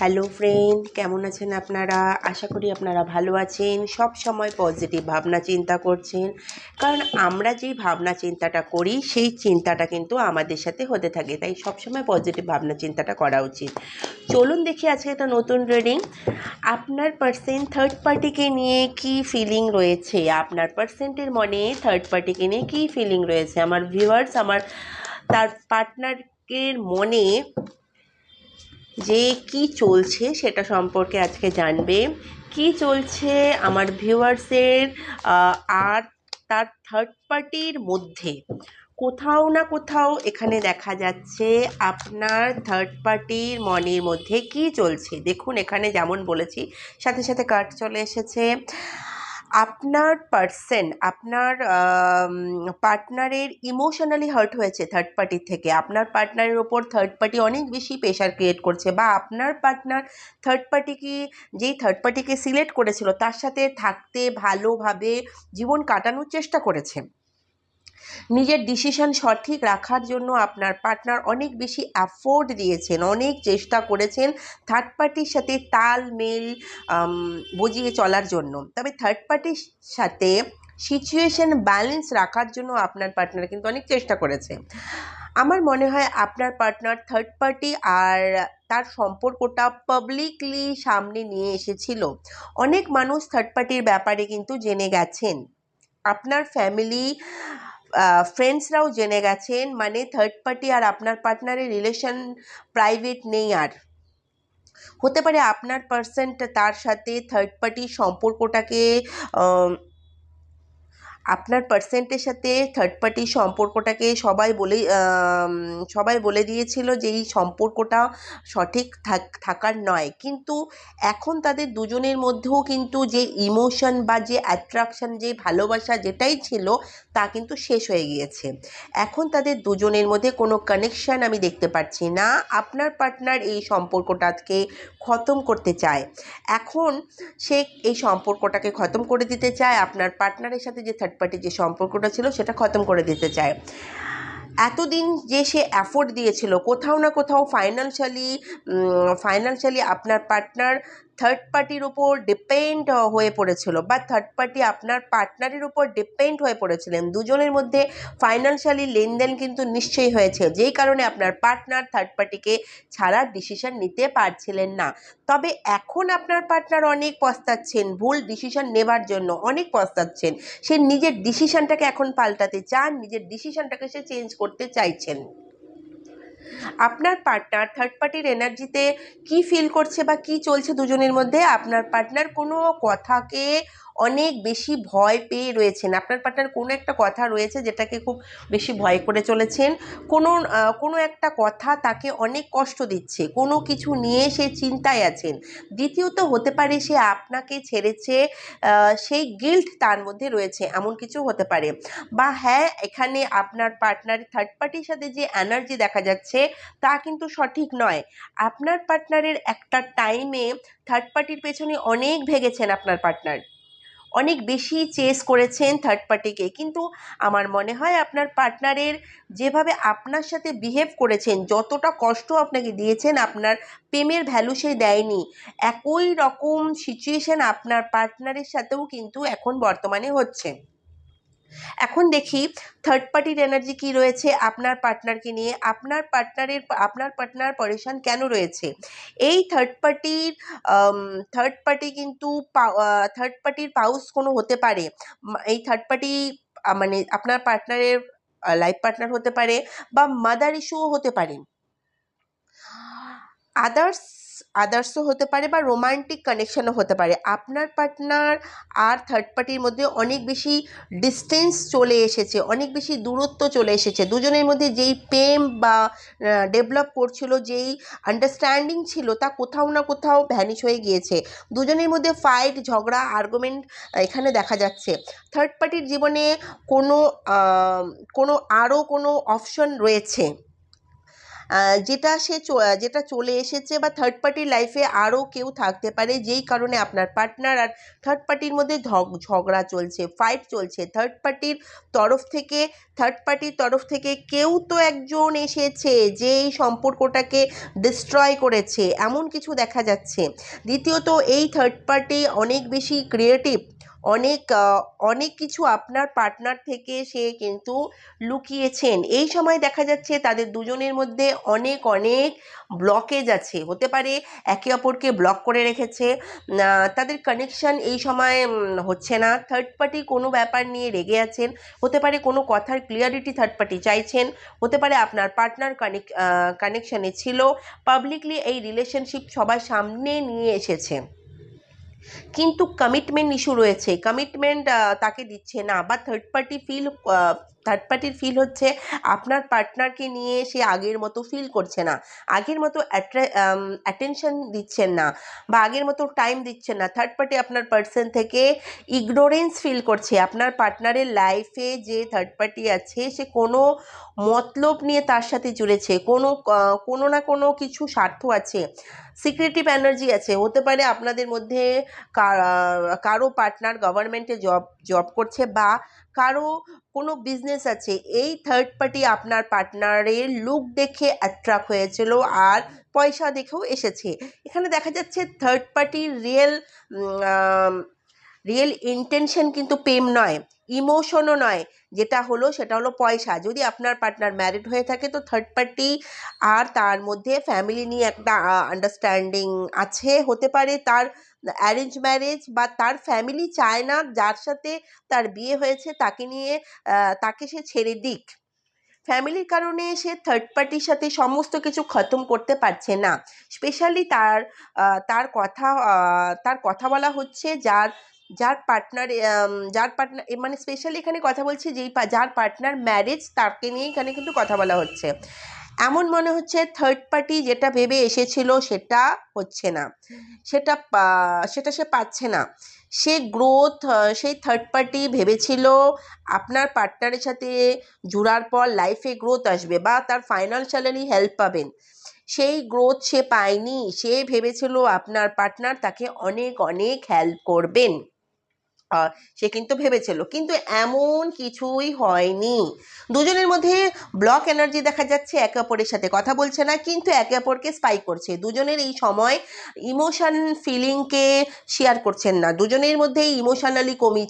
Hello friend কেমন আছেন আপনারা? আশা করি আপনারা ভালো আছেন। সব সময় পজিটিভ ভাবনা চিন্তা করছেন। কারণ আমরা যেই ভাবনা চিন্তাটা করি, সেই চিন্তাটা কিন্তু আমাদের সাথে হতে থাকে। তাই সব সময় পজিটিভ ভাবনা চিন্তাটা করা উচিত। চলুন দেখি আজকে একটা নতুন রিডিং আপনার পার্সেন্ট থার্ড পার্টিকে নিয়ে কি ফিলিং রয়েছে? আপনার পার্সেন্টের মনে থার্ড পার্টিকে নিয়ে কি ফিলিং রয়েছে? আমার ভিউয়ার্স আমার তার পার্টনারের মনে যে কি চলছে সেটা সম্পর্কে আজকে জানবে। কি চলছে আমার ভিউয়ার্সের আর তার থার্ড পার্টির মধ্যে? কোথাও না কোথাও এখানে দেখা যাচ্ছে আপনার থার্ড পার্টির মনের মধ্যে কি চলছে। দেখুন, এখানে যেমন বলেছি, সাথে সাথে কার্ড চলে এসেছে। আপনার পার্সন আপনার পার্টনারের ইমোশনালি হার্ট হয়েছে থার্ড পার্টির থেকে, আপনার পার্টনারের ওপর থার্ড পার্টি অনেক বেশি প্রেশার ক্রিয়েট করছে বা আপনার পার্টনার থার্ড পার্টিকে যেই থার্ড পার্টিকে সিলেক্ট করেছিল, তার সাথে থাকতে ভালোভাবে জীবন কাটানোর চেষ্টা করেছে। নিজের ডিসিশন সঠিক রাখার জন্য আপনার পার্টনার অনেক বেশি অ্যাফোর্ড দিয়েছেন, অনেক চেষ্টা করেছেন থার্ড পার্টির সাথে তাল মেল বুঝিয়ে চলার জন্য। তবে থার্ড পার্টির সাথে সিচুয়েশন ব্যালেন্স রাখার জন্য আপনার পার্টনার কিন্তু অনেক চেষ্টা করেছে। আমার মনে হয় আপনার পার্টনার থার্ড পার্টি আর তার সম্পর্কটা পাবলিকলি সামনে নিয়ে এসেছিল। অনেক মানুষ থার্ড পার্টির ব্যাপারে কিন্তু জেনে গেছেন। আপনার ফ্যামিলি ফ্রেন্ডসরাও জেনে গেছেন মানে থার্ড পার্টি আর আপনার পার্টনারের রিলেশন প্রাইভেট নেই আর। হতে পারে আপনার পার্সেন্ট তার সাথে থার্ড পার্টির সম্পর্কটাকে আপনার পার্সেন্টের সাথে থার্ড পার্টির সম্পর্কটাকে সবাই বলে সবাই বলে দিয়েছিল যে এই সম্পর্কটা সঠিক থাকার নয়। কিন্তু এখন তাদের দুজনের মধ্যেও কিন্তু যে ইমোশন বা যে অ্যাট্রাকশন যে ভালোবাসা যেটাই ছিল, তা কিন্তু শেষ হয়ে গিয়েছে। এখন তাদের দুজনের মধ্যে কোনো কানেকশান আমি দেখতে পাচ্ছি না। আপনার পার্টনার এই সম্পর্কটাকে খতম করতে চায়। এখন সে এই সম্পর্কটাকে খতম করে দিতে চায়। আপনার পার্টনারের সাথে যে থার্ড পার্টি যে সম্পর্কটা ছিল সেটা খতম করে দিতে চায়। এতদিন যে সে অ্যাফোর্ড দিয়েছিল, কোথাও না কোথাও ফাইন্যান্সিয়ালি ফাইন্যান্সিয়ালি আপনার পার্টনার থার্ড পার্টির উপর ডিপেন্ড হয়ে পড়েছিল। বা থার্ড পার্টি আপনার পার্টনারের উপর ডিপেন্ড হয়ে পড়েছিলেন। দুজনের মধ্যে ফাইন্যান্সিয়ালি লেনদেন কিন্তু নিশ্চয়ই হয়েছে। যেই কারণে আপনার পার্টনার থার্ড পার্টিকে ছাড়ার ডিসিশন নিতে পারছিলেন না। তবে এখন আপনার পার্টনার অনেক পস্তাচ্ছেন, ভুল ডিসিশন নেবার জন্য অনেক পস্তাচ্ছেন। সে নিজের ডিসিশনটাকে এখন পাল্টাতে চান, নিজের ডিসিশনটাকে সে চেঞ্জ করতে চাইছেন। আপনার পার্টনার থার্ড পার্টির এনার্জিতে কি ফিল করছে বা কি চলছে দুজনের মধ্যে? আপনার পার্টনার কোনো কথাকে অনেক বেশি ভয় পেয়ে রয়েছেন। আপনার পার্টনার কোনো একটা কথা রয়েছে যেটাকে খুব বেশি ভয় করে চলেছেন। কোনো কোনো একটা কথা তাকে অনেক কষ্ট দিচ্ছে। কোনো কিছু নিয়ে সে চিন্তায় আছেন। দ্বিতীয়ত হতে পারে সে আপনাকে ছেড়েছে সেই গিল্ট তার মধ্যে রয়েছে। এমন কিছু হতে পারে। বা হ্যাঁ এখানে আপনার পার্টনার থার্ড পার্টির সাথে যে এনার্জি দেখা যাচ্ছে, তা কিন্তু সঠিক নয়। আপনার পার্টনারের একটা টাইমে থার্ড পার্টির পেছনে অনেক ভেগেছেন আপনার পার্টনার অনেক বেশি চেস করেছেন থার্ড পার্টিকে কিন্তু আমার মনে হয় আপনার পার্টনারের যেভাবে আপনার সাথে বিহেভ করেছেন, যতটা কষ্ট আপনাকে দিয়েছেন, আপনার প্রেমের ভ্যালু সে দেয়নি। একই রকম সিচুয়েশান আপনার পার্টনারের সাথেও কিন্তু এখন বর্তমানে হচ্ছে। এখন দেখি থার্ড পার্টির এনার্জি কি রয়েছে, আপনার পার্টনারকে নিয়ে, আপনার পার্টনারের আপনার পার্টনার পরেশান কেন রয়েছে? এই থার্ড পার্টির থার্ড পার্টি কিন্তু থার্ড পার্টির পাউস কোনো হতে পারে। এই থার্ড পার্টি মানে আপনার পার্টনারের লাইফ পার্টনার হতে পারে বা মাদার ইস্যুও হতে পারে। আদার্স আদার্সও হতে পারে বা রোমান্টিক কানেকশানও হতে পারে। আপনার পার্টনার আর থার্ড পার্টির মধ্যে অনেক বেশি ডিস্টেন্স চলে এসেছে, অনেক বেশি দূরত্ব চলে এসেছে। দুজনের মধ্যে যেই প্রেম বা ডেভেলপ করছিল, যেই আন্ডারস্ট্যান্ডিং ছিল, তা কোথাও না কোথাও ভ্যানিশ হয়ে গিয়েছে। দুজনের মধ্যে ফাইট ঝগড়া আর্গুমেন্ট এখানে দেখা যাচ্ছে। থার্ড পার্টির জীবনে কোনো কোনো, আরও কোনো অপশন রয়েছে। যেটা সে যেটা চলে এসেছে বা থার্ড পার্টির লাইফে আরও কেউ থাকতে পারে, যেই কারণে আপনার পার্টনার আর থার্ড পার্টির মধ্যে ঝগ- ঝগড়া চলছে ফাইট চলছে। থার্ড পার্টির তরফ থেকে থার্ড পার্টির তরফ থেকে কেউ তো একজন এসেছে যে এই সম্পর্কটাকে ডিস্ট্রয় করেছে, এমন কিছু দেখা যাচ্ছে। দ্বিতীয়ত, এই থার্ড পার্টি অনেক বেশি ক্রিয়েটিভ অনেক অনেক কিছু আপনার পার্টনার থেকে সে কিন্তু লুকিয়েছেন। এই সময় দেখা যাচ্ছে তাদের দুজনের মধ্যে অনেক অনেক ব্লকেজ আছে। হতে পারে একে অপরকে ব্লক করে রেখেছে। তাদের কানেকশন এই সময় হচ্ছে না। থার্ড পার্টি কোনো ব্যাপার নিয়ে রেগে আছেন। হতে পারে কোনো কথার ক্লিয়ারিটি থার্ড পার্টি চাইছেন। হতে পারে আপনার পার্টনার কানেক কানেকশানে ছিল। পাবলিকলি এই রিলেশনশিপ সবার সামনে নিয়ে এসেছে। কিন্তু কমিটমেন্ট ইস্যু রয়েছে। কমিটমেন্ট তাকে দিচ্ছে না বা থার্ড পার্টি ফিল থার্ড পার্টির ফিল হচ্ছে আপনার পার্টনারকে নিয়ে সে আগের মতো ফিল করছে না। আগের মতো অ্যাটেনশন দিচ্ছেন না বা আগের মতো টাইম দিচ্ছেন না। থার্ড পার্টি আপনার পার্সন থেকে ইগনোরেন্স ফিল করছে। আপনার পার্টনারের লাইফে যে থার্ড পার্টি আছে, সে কোনো মতলব নিয়ে তার সাথে জুড়েছে। কোনো কোনো না কোনো কিছু স্বার্থ আছে। সিক্রেটিভ এনার্জি আছে। হতে পারে আপনাদের মধ্যে কারও পার্টনার গভর্নমেন্টে জব জব করছে বা কারও কোনো বিজনেস আছে, এই থার্ড পার্টি আপনার পার্টনারের লুক দেখে অ্যাট্রাক্ট হয়েছিল আর পয়সা দেখেও এসেছে। এখানে দেখা যাচ্ছে থার্ড পার্টির রিয়েল রিয়েল ইন্টেনশন কিন্তু প্রেম নয় ইমোশনও নয়। যেটা হলো সেটা হলো পয়সা। যদি আপনার পার্টনার ম্যারিড হয়ে থাকে তো থার্ড পার্টি আর তার মধ্যে ফ্যামিলি নিয়ে একটা আন্ডারস্ট্যান্ডিং আছে, হতে পারে তার অ্যারেঞ্জ ম্যারেজ বা তার ফ্যামিলি চায় না যার সাথে তার বিয়ে হয়েছে তাকে নিয়ে তাকে সে ছেড়ে দিক। ফ্যামিলির কারণে সে থার্ড পার্টির সাথে সমস্ত কিছু খতম করতে পারছে না। স্পেশালি তার তার কথা তার কথা বলা হচ্ছে যার যার পার্টনার যার পার্টনার মানে স্পেশালি এখানে কথা বলছি যেই যার পার্টনার ম্যারেজ তাকে নিয়ে এখানে কিন্তু কথা বলা হচ্ছে। এমন মনে হচ্ছে থার্ড পার্টি যেটা ভেবে এসেছিল সেটা হচ্ছে না। সেটা সেটা সে পাচ্ছে না। সে গ্রোথ সেই থার্ড পার্টি ভেবেছিল আপনার পার্টনারের সাথে জুড়ার পর লাইফে গ্রোথ আসবে বা তার ফাইন্যান্সিয়ালি হেল্প পাবেন। সেই গ্রোথ সে পায়নি। সে ভেবেছিল আপনার পার্টনার তাকে অনেক অনেক হেল্প করবেন। সে কিন্তু ভেবেছিল। কিন্তু এমন কিছুই হয়নি। দুজনের মধ্যে ব্লক এনার্জি দেখা যাচ্ছে, একে অপরের সাথে কথা বলছে না, কিন্তু একে অপরকে স্পাই করছে। দুজনের এই সময় ইমোশন ফিলিংকে শেয়ার করছেন না। দুজনের মধ্যেই ইমোশনালি কমি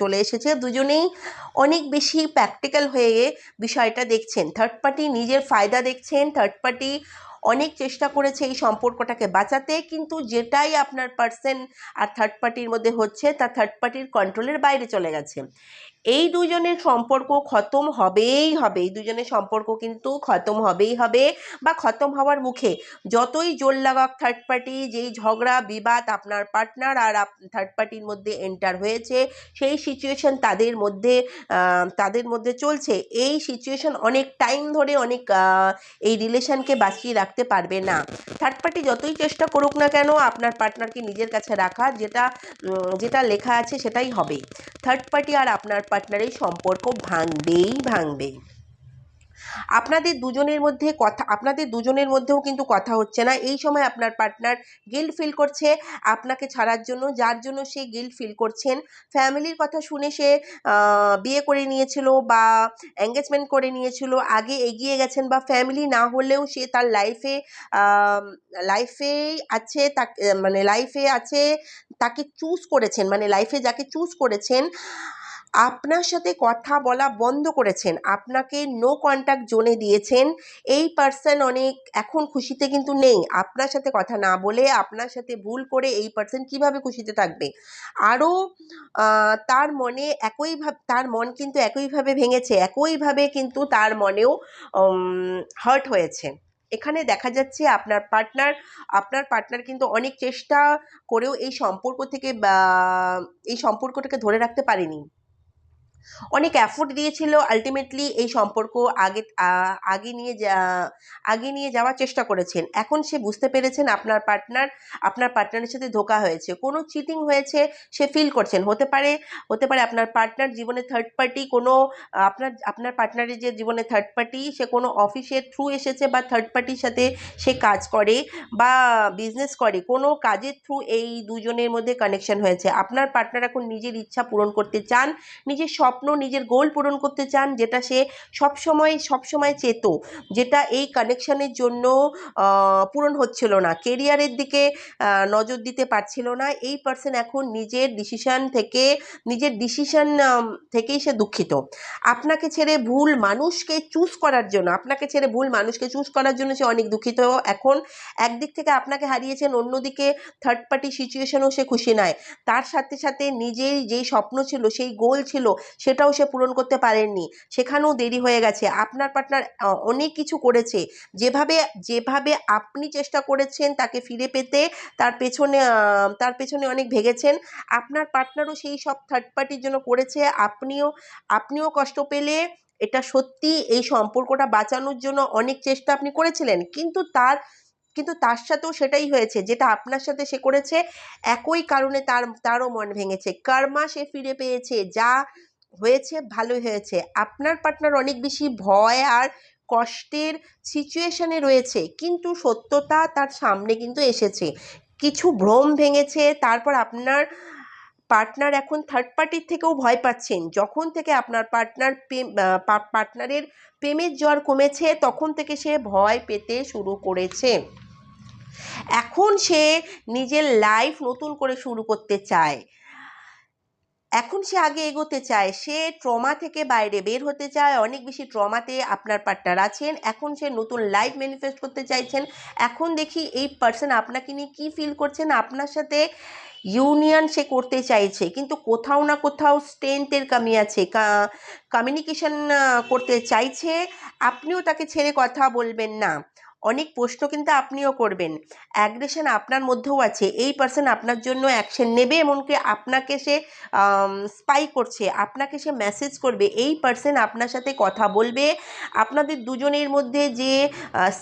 চলে এসেছে। দুজনেই অনেক বেশি প্র্যাকটিক্যাল হয়ে বিষয়টা দেখছেন। থার্ড পার্টি নিজের ফায়দা দেখছেন। থার্ড পার্টি অনেক চেষ্টা করেছে এই সম্পর্কটাকে বাঁচাতে, কিন্তু যেটাই আপনার পার্সেন আর থার্ড পার্টির মধ্যে হচ্ছে, তা থার্ড পার্টির কন্ট্রোলের বাইরে চলে গেছে। এই দুজনের সম্পর্ক খতম হবেই হবে। এই দুজনের সম্পর্ক কিন্তু খতম হবেই হবে বা খতম হওয়ার মুখে যতই জোর লাগাক থার্ড পার্টি যেই ঝগড়া, বিবাদ আপনার পার্টনার আর থার্ড পার্টির মধ্যে এন্টার হয়েছে, সেই সিচুয়েশন তাদের মধ্যে তাদের মধ্যে চলছে। এই সিচুয়েশন অনেক টাইম ধরে অনেক এই রিলেশনকে বাঁচিয়ে রাখতে পারবে না। থার্ড পার্টি যতই চেষ্টা করুক না কেন, আপনার পার্টনারকে নিজের কাছে রাখা, যেটা যেটা লেখা আছে সেটাই হবে। থার্ড পার্টি আর আপনার পার্টনারের সম্পর্ক ভাঙবেই ভাঙবে আপনাদের দুজনের মধ্যে কথা, আপনাদের দুজনের মধ্যেও কিন্তু কথা হচ্ছে না। এই সময় আপনার পার্টনার গিল্ট ফিল করছে, আপনাকে ছাড়ার জন্য, যার জন্য সে গিল্ট ফিল করছেন। ফ্যামিলির কথা শুনে সে বিয়ে করে নিয়েছিল বা এঙ্গেজমেন্ট করে নিয়েছিল, আগে এগিয়ে গেছেন বা ফ্যামিলি না হলেও সে তার লাইফে লাইফে আছে মানে লাইফে আছে, তাকে চুজ করেছেন মানে লাইফে যাকে চুজ করেছেন আপনার সাথে কথা বলা বন্ধ করেছেন। আপনাকে নো কন্ট্যাক্ট জোনে দিয়েছেন। এই পার্সন অনেক এখন খুশিতে কিন্তু নেই। আপনার সাথে কথা না বলে আপনার সাথে ভুল করে এই পার্সন কীভাবে খুশিতে থাকবে? আরও তার মনে একইভাবে তার মন কিন্তু একইভাবে ভেঙেছে একইভাবে কিন্তু তার মনেও হার্ট হয়েছে। এখানে দেখা যাচ্ছে আপনার পার্টনার আপনার পার্টনার কিন্তু অনেক চেষ্টা করেও এই সম্পর্ক থেকে বা, এই সম্পর্কটাকে ধরে রাখতে পারেনি। অনেক এফোর্ট দিয়েছিল আলটিমেটলি এই সম্পর্ক আগে আগে নিয়ে যা, আগে নিয়ে যাওয়ার চেষ্টা করেছেন। এখন সে বুঝতে পেরেছেন আপনার পার্টনার আপনার পার্টনারের সাথে ধোকা হয়েছে। কোনো চিটিং হয়েছে, সে ফিল করছেন। হতে পারে হতে পারে আপনার পার্টনার জীবনে থার্ড পার্টি কোনো, আপনার আপনার পার্টনারের যে জীবনে থার্ড পার্টি সে কোনো অফিসের থ্রু এসেছে বা থার্ড পার্টির সাথে সে কাজ করে বা বিজনেস করে, কোনো কাজের থ্রু এই দুজনের মধ্যে কানেকশন হয়েছে। আপনার পার্টনার এখন নিজের ইচ্ছা পূরণ করতে চান, নিজের স্বপ্ন নিজের গোল পূরণ করতে চান, যেটা সে সবসময় সবসময় চেত, যেটা এই কানেকশানের জন্য পূরণ হচ্ছিল না। কেরিয়ারের দিকে নজর দিতে পারছিল না। এই পার্সন এখন নিজের ডিসিশন থেকে, নিজের ডিসিশন থেকেই সে দুঃখিত। আপনাকে ছেড়ে ভুল মানুষকে চুজ করার জন্য, আপনাকে ছেড়ে ভুল মানুষকে চুজ করার জন্য সে অনেক দুঃখিত। এখন একদিক থেকে আপনাকে হারিয়েছেন, অন্যদিকে থার্ড পার্টি সিচুয়েশনও সে খুশি নয় তার সাথে সাথে নিজের যেই স্বপ্ন ছিল, সেই গোল ছিল সেটাও সে পূরণ করতে পারেননি। সেখানেও দেরি হয়ে গেছে। আপনার পার্টনার অনেক কিছু করেছে। যেভাবে যেভাবে আপনি চেষ্টা করেছেন তাকে ফিরে পেতে, তার পেছনে তার পেছনে অনেক ভেগেছেন। আপনার পার্টনারও সেই সব থার্ড পার্টির জন্য করেছে। আপনিও আপনিও কষ্ট পেলে এটা সত্যি এই সম্পর্কটা বাঁচানোর জন্য অনেক চেষ্টা আপনি করেছিলেন। কিন্তু তার কিন্তু তার সাথেও সেটাই হয়েছে। যেটা আপনার সাথে সে করেছে, একই কারণে তার, তারও মন ভেঙেছে। কর্মা সে ফিরে পেয়েছে? যা হয়েছে, ভালোই হয়েছে। আপনার পার্টনার অনেক বেশি ভয় আর কষ্টের সিচুয়েশনে রয়েছে, কিন্তু সত্যতা তার সামনে কিন্তু এসেছে। কিছু ভ্রম ভেঙেছে, তারপর আপনার পার্টনার এখন থার্ড পার্টির থেকেও ভয় পাচ্ছেন। যখন থেকে আপনার পার্টনার পার্টনারের প্রেমের জ্বর কমেছে, তখন থেকে সে ভয় পেতে শুরু করেছে। এখন সে নিজের লাইফ নতুন করে শুরু করতে চায়। এখন সে আগে এগোতে চায়, সে ট্রমা থেকে বাইরে বের হতে চায়, অনেক বেশি ট্রমাতে আপনার পার্টনার আছেন, এখন সে নতুন লাইফ ম্যানিফেস্ট করতে চাইছেন। এখন দেখি এই পার্সন আপনাকে নিয়ে কী ফিল করছেন, আপনার সাথে ইউনিয়ন সে করতে চাইছে, কিন্তু কোথাও না কোথাও স্ট্রেংথের কমি আছে কমিউনিকেশন করতে চাইছে, আপনিও তাকে ছেড়ে কথা বলবেন না। অনেক প্রশ্ন কিন্তু আপনিও করবেন। অ্যাগ্রেশন আপনার মধ্যেও আছে, এই পার্সন আপনার জন্য অ্যাকশন নেবে এমনকি আপনাকে সে স্পাই করছে, আপনাকে সে মেসেজ করবে, এই পার্সন আপনার সাথে কথা বলবে, আপনাদের দুজনের মধ্যে যে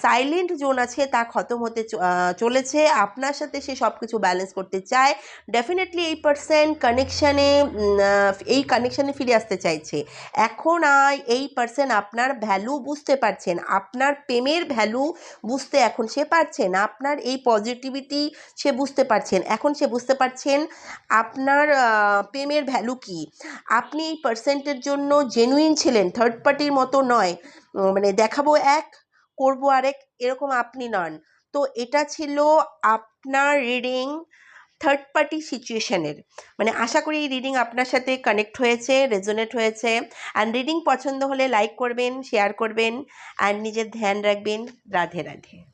সাইলেন্ট জোন আছে তা খতম হতে চলেছে, আপনার সাথে সে সব কিছু ব্যালেন্স করতে চায় ডেফিনেটলি এই পার্সন কানেকশানে এই কানেকশানে ফিরে আসতে চাইছে। এখন আর এই পার্সন আপনার ভ্যালু বুঝতে পারছেন, আপনার প্রেমের ভ্যালু বুঝতে এখন সে পারছেন, আপনার এই পজিটিভিটি সে বুঝতে পারছেন। এখন সে বুঝতে পারছেন আপনার প্রেমের ভ্যালু কি। আপনি এই পার্সেন্টের জন্য জেনুইন ছিলেন থার্ড পার্টির মতো নয়। মানে দেখাবো এক, করব আরেক, এরকম আপনি নন। তো এটা ছিল আপনার রিডিং থার্ড পার্টি সিচুয়েশানের মানে আশা করি এই রিডিং আপনার সাথে কানেক্ট হয়েছে রেজোনেট হয়েছে। অ্যান্ড রিডিং পছন্দ হলে লাইক করবেন শেয়ার করবেন। অ্যান্ড নিজের ধ্যান রাখবেন। রাধে রাধে।